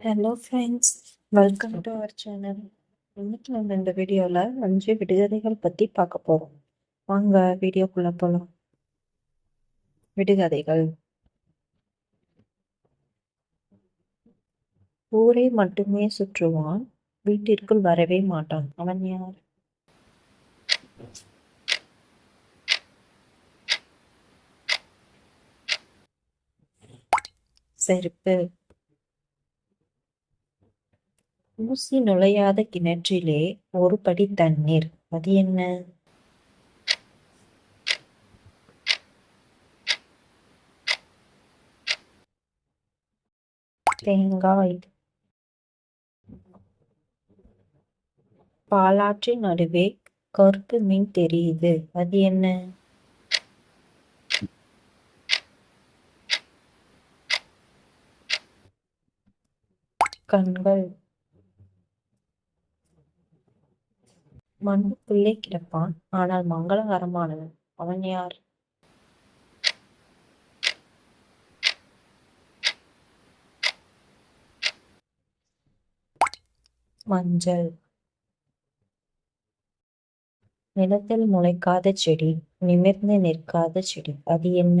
Hello friends welcome to our channel இன்னைக்கு நம்ம இந்த வீடியோவில் அஞ்சு விடுகதைகள் பற்றி பார்க்க போகிறோம் வாங்க வீடியோக்குள்ளே போகலாம் விடுகதைகள். ஊரை மட்டுமே சுற்றுவான் வீட்டிற்குள் வரவே மாட்டான். அவன் யார்? செருப்பு. ஊசி நுழையாத கிணற்றிலே ஒரு படி தண்ணீர். அது என்ன? தேங்காய். பாலாற்றின் நடுவே கருப்பு மீன் தெரியுது. அது என்ன? கண்கள். மண்ணுக்குள்ளே கிடப்பான். ஆனால் மங்களகரமானவன் அவன் யார்? மஞ்சள். நிலத்தில் முளைக்காத செடி நிமிர்ந்து நிற்காத செடி. அது என்ன?